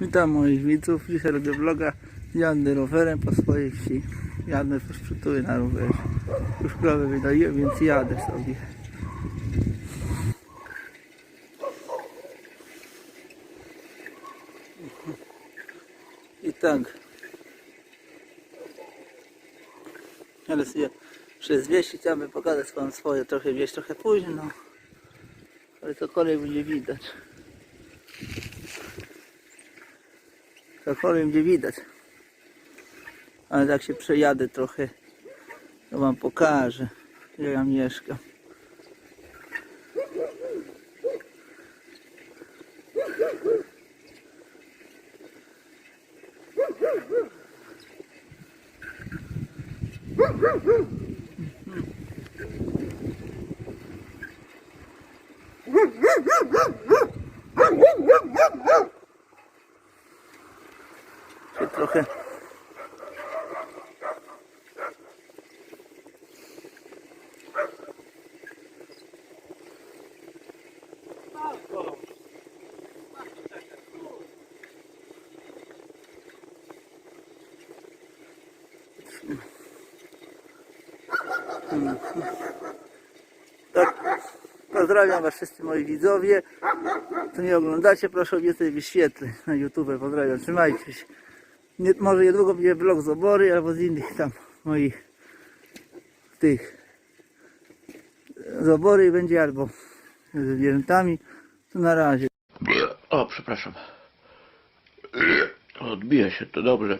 Witam moich widzów. Dzisiaj robię vloga. Jadę rowerem po swojej wsi. Jadę po szczytuły na rowerze. Już krowę wydaliłem, więc jadę sobie. I tak. Ale sobie przez wieś chciałbym pokazać wam swoje trochę wieś, trochę późno. Ale cokolwiek będzie widać. Cokolwiek będzie widać. Ale jak się przejadę trochę, to wam pokażę, gdzie ja mieszkam. Się trochę Tak, pozdrawiam Was wszyscy moi widzowie. Co nie oglądacie, proszę o więcej wyświetleń na YouTube. Pozdrawiam, trzymajcie się. Nie, może niedługo będzie vlog z obory albo z innych tam moich tych z obory będzie albo z zwierzętami. To na razie. O, przepraszam. Odbija się to dobrze.